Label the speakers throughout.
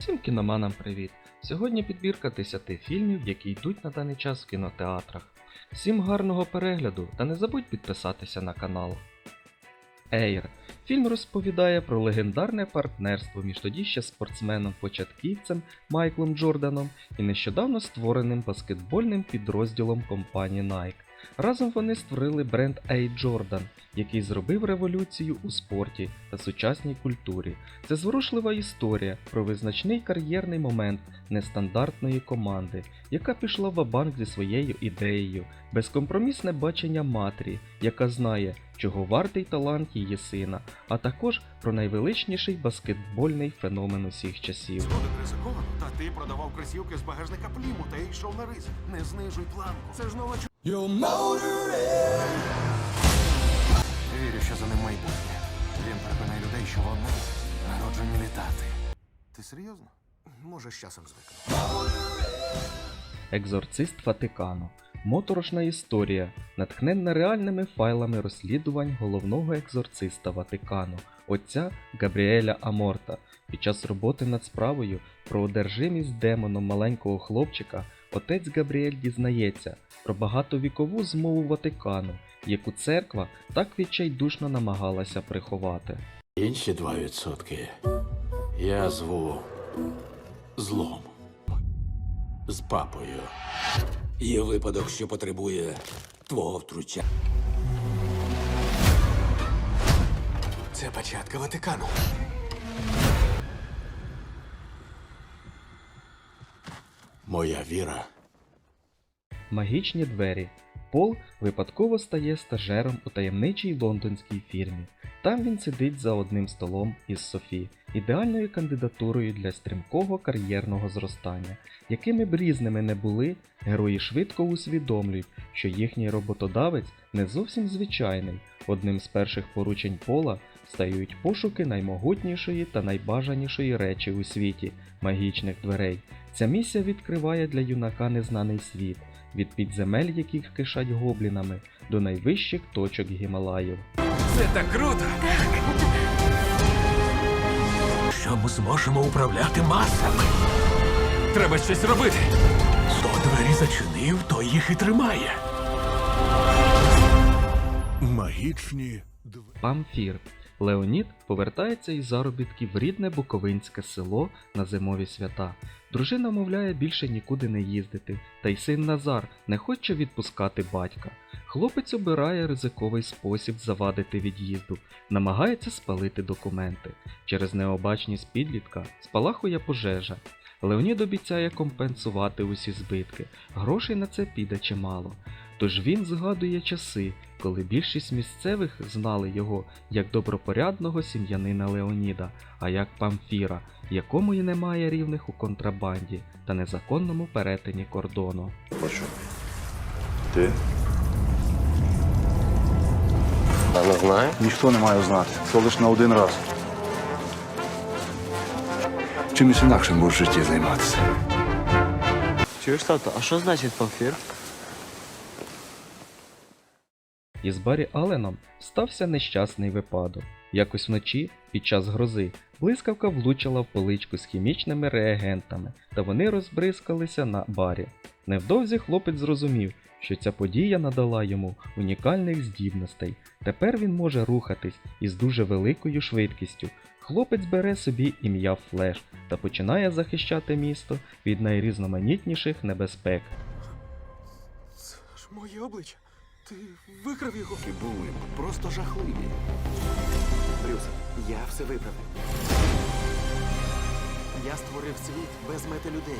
Speaker 1: Всім кіноманам привіт! Сьогодні підбірка 10 фільмів, які йдуть на даний час в кінотеатрах. Всім гарного перегляду та не забудь підписатися на канал. Ейр. Фільм розповідає про легендарне партнерство між тоді ще спортсменом-початківцем Майклом Джорданом і нещодавно створеним баскетбольним підрозділом компанії Nike. Разом вони створили бренд A Jordan, який зробив революцію у спорті та сучасній культурі. Це зворушлива історія про визначний кар'єрний момент нестандартної команди, яка пішла в банк зі своєю ідеєю, безкомпромісне бачення матері, яка знає, чого вартий талант її сина, а також про найвеличніший баскетбольний феномен усіх часів.
Speaker 2: Ризиковано, та ти продавав кросівки з багажника пліму та йшов на ризик. Не знижуй планку. Це ж нова. Вірю, що за ним майбутнє. Він переконає людей, що вони народжені літати. Ти серйозно? Може, з часом звикну.
Speaker 1: Екзорцист Ватикану. Моторошна історія, натхненна реальними файлами розслідувань головного екзорциста Ватикану, отця Габріеля Аморта. Під час роботи над справою про одержимість демоном маленького хлопчика, отець Габріель дізнається про багатовікову змову Ватикану, яку церква так відчайдушно намагалася приховати.
Speaker 3: Інші 2% я зву злом. З папою.
Speaker 4: Є випадок, що потребує твого втручання.
Speaker 2: Це початка Ватикану.
Speaker 3: Моя віра.
Speaker 1: Магічні двері. Пол випадково стає стажером у таємничій лондонській фірмі. Там він сидить за одним столом із Софі, ідеальною кандидатурою для стрімкого кар'єрного зростання. Якими б різними не були, герої швидко усвідомлюють, що їхній роботодавець не зовсім звичайний. Одним з перших поручень Пола стають пошуки наймогутнішої та найбажанішої речі у світі магічних дверей. Ця місія відкриває для юнака незнаний світ, від підземель, яких кишать гоблінами, до найвищих точок Гімалаїв.
Speaker 2: Це так круто!
Speaker 4: Що ми зможемо управляти масами?
Speaker 2: Треба щось робити.
Speaker 4: Хто двері зачинив, то їх і тримає.
Speaker 5: Магічні двері.
Speaker 1: Памфір. Леонід повертається із заробітків в рідне Буковинське село на зимові свята. Дружина мовляє більше нікуди не їздити, та й син Назар не хоче відпускати батька. Хлопець обирає ризиковий спосіб завадити від'їзду, намагається спалити документи. Через необачність підлітка спалахує пожежа. Леонід обіцяє компенсувати усі збитки, грошей на це піде чимало. Тож він згадує часи, коли більшість місцевих знали його як добропорядного сім'янина Леоніда, а як Памфіра, якому й немає рівних у контрабанді та незаконному перетині кордону.
Speaker 5: Бачу. Ти?
Speaker 6: А не знаю.
Speaker 5: Ніхто не має знати. То лише на один раз. Чимось інакшим будеш в житті займатися.
Speaker 6: Чуєш, тато, а що значить памфір?
Speaker 1: Із Барі Алленом стався нещасний випадок. Якось вночі, під час грози, блискавка влучила в поличку з хімічними реагентами, та вони розбризкалися на барі. Невдовзі хлопець зрозумів, що ця подія надала йому унікальних здібностей. Тепер він може рухатись із дуже великою швидкістю. Хлопець бере собі ім'я Флеш та починає захищати місто від найрізноманітніших небезпек.
Speaker 2: Це ж моє обличчя. Ти викрав його.
Speaker 3: І були просто жахливі.
Speaker 2: Брюс, я все виправив. Я створив світ без мети людей.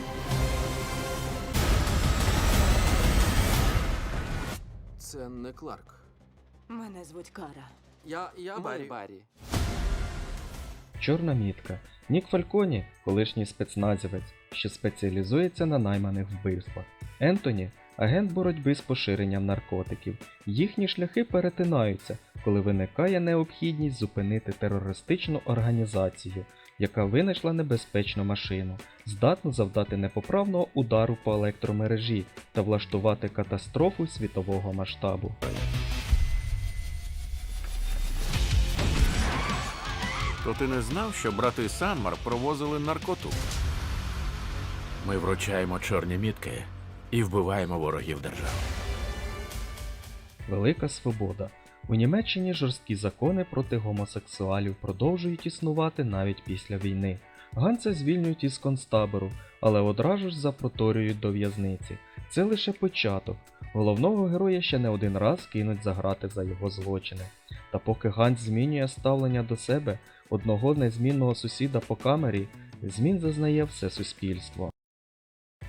Speaker 2: Це не Кларк.
Speaker 7: Мене звуть Кара.
Speaker 2: Я. я Барі. Барі.
Speaker 1: Чорна мітка. Нік Фальконі, колишній спецназівець, що спеціалізується на найманих вбивствах. Ентоні агент боротьби з поширенням наркотиків. Їхні шляхи перетинаються, коли виникає необхідність зупинити терористичну організацію, яка винайшла небезпечну машину, здатну завдати непоправного удару по електромережі та влаштувати катастрофу світового масштабу.
Speaker 3: То ти не знав, що брати Санмар провозили наркоту? Ми вручаємо чорні мітки і вбиваємо ворогів держави.
Speaker 1: Велика свобода. У Німеччині жорсткі закони проти гомосексуалів продовжують існувати навіть після війни. Ганса звільнюють із концтабору, але одразу ж запроторюють до в'язниці. Це лише початок. Головного героя ще не один раз кинуть заграти за його злочини. Та поки Ганс змінює ставлення до себе, одного незмінного сусіда по камері, змін зазнає все суспільство.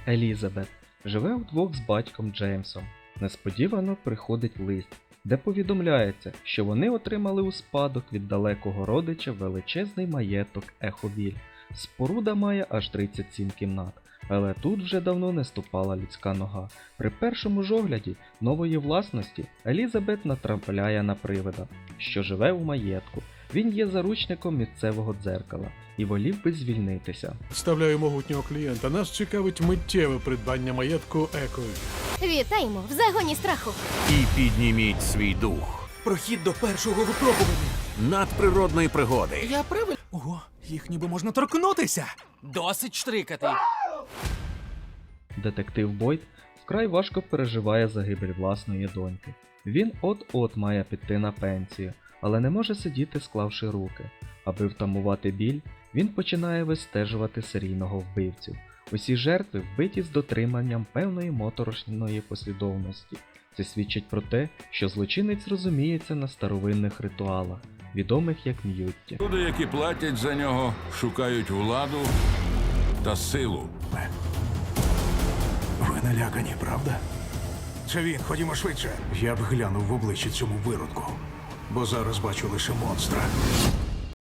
Speaker 1: Елізабет живе вдвох з батьком Джеймсом. Несподівано приходить лист, де повідомляється, що вони отримали у спадок від далекого родича величезний маєток Еховіль. Споруда має аж 37 кімнат, але тут вже давно не ступала людська нога. При першому ж огляді нової власності Елізабет натрапляє на привида, що живе у маєтку. Він є заручником місцевого дзеркала і волів би звільнитися.
Speaker 8: Представляю могутнього клієнта. Нас цікавить миттєве придбання маєтку Екові.
Speaker 9: Вітаємо в загоні страху.
Speaker 3: І підніміть свій дух.
Speaker 2: Прохід до першого випробування.
Speaker 3: Надприродної пригоди.
Speaker 2: Я правильно? Ого, їх ніби можна торкнутися.
Speaker 10: Досить штрикати.
Speaker 1: Детектив Бойд вкрай важко переживає загибель власної доньки. Він от-от має піти на пенсію, але не може сидіти склавши руки. Аби втамувати біль, він починає вистежувати серійного вбивцю. Усі жертви вбиті з дотриманням певної моторошної послідовності. Це свідчить про те, що злочинець розуміється на старовинних ритуалах, відомих як м'юття.
Speaker 11: Люди, які платять за нього, шукають владу та силу.
Speaker 5: Ви налякані, правда?
Speaker 2: Це він, ходімо швидше.
Speaker 5: Я б глянув в обличчя цьому виродку, бо зараз бачу лише монстра.